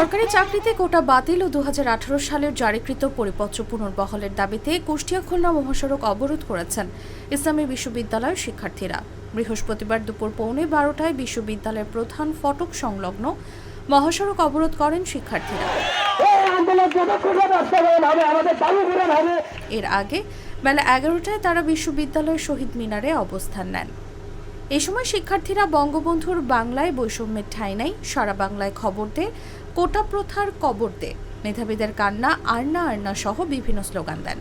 সরকারি চাকরিতে কোটা বাতিল ও দু হাজার আঠারো সালের জারিকৃত পরিপত্র পুনর্বহলের দাবিতে কুষ্টিয়া খুলনা মহাসড়ক অবরোধ করেছেন ইসলামী বিশ্ববিদ্যালয়ের শিক্ষার্থীরা। বৃহস্পতিবার দুপুর পৌনে বারোটায় বিশ্ববিদ্যালয়ের প্রধান ফটক সংলগ্ন মহাসড়ক অবরোধ করেন শিক্ষার্থীরা। এর আগে বেলা এগারোটায় তারা বিশ্ববিদ্যালয়ের শহীদ মিনারে অবস্থান নেন। এ সময় শিক্ষার্থীরা বঙ্গবন্ধুর বাংলায় বৈষম্যের ঠাঁই নাই সারা বাংলায় খবর দে, কোটা প্রথার কবর দে। মেধাবীদের কান্না, আর্না আর্না সহ বিভিন্ন স্লোগান দেন।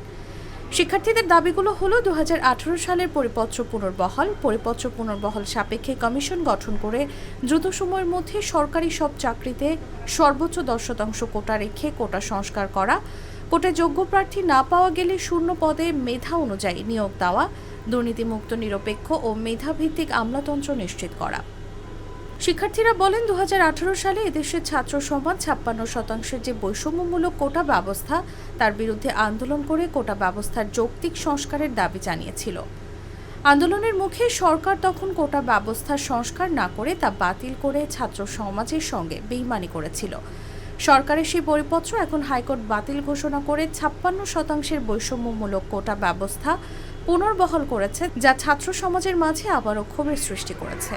শিক্ষার্থীদের দাবিগুলো হলো দু হাজার আঠারো সালের পরিপত্র পুনর্বহাল পরিপত্র পুনর্বহাল সাপেক্ষে কমিশন গঠন করে দ্রুত সময়ের মধ্যে সরকারি সব চাকরিতে সর্বোচ্চ দশ শতাংশ কোটা রেখে কোটা সংস্কার করা, কোটায় যোগ্য প্রার্থী না পাওয়া গেলে শূন্য পদে মেধা অনুযায়ী নিয়োগ দেওয়া, দুর্নীতিমুক্ত, নিরপেক্ষ ও মেধাভিত্তিক আমলাতন্ত্র নিশ্চিত করা। শিক্ষার্থীরা বলেন দু হাজার আঠারো সালে এদেশের ছাত্র সমাজ ছাপ্পান্ন শতাংশের যে বৈষম্যমূলক কোটা ব্যবস্থা, তার বিরুদ্ধে আন্দোলন করে কোটা ব্যবস্থার যৌক্তিক সংস্কারের দাবি জানিয়েছিল। আন্দোলনের মুখে সরকার তখন কোটা ব্যবস্থার সংস্কার না করে তা বাতিল করে ছাত্র সমাজের সঙ্গে বেইমানি করেছিল। সরকারের সেই পরিপত্র এখন হাইকোর্ট বাতিল ঘোষণা করে ছাপ্পান্ন শতাংশের বৈষম্যমূলক কোটা ব্যবস্থা পুনর্বহাল করেছে, যা ছাত্র সমাজের মাঝে আবারও ক্ষোভের সৃষ্টি করেছে।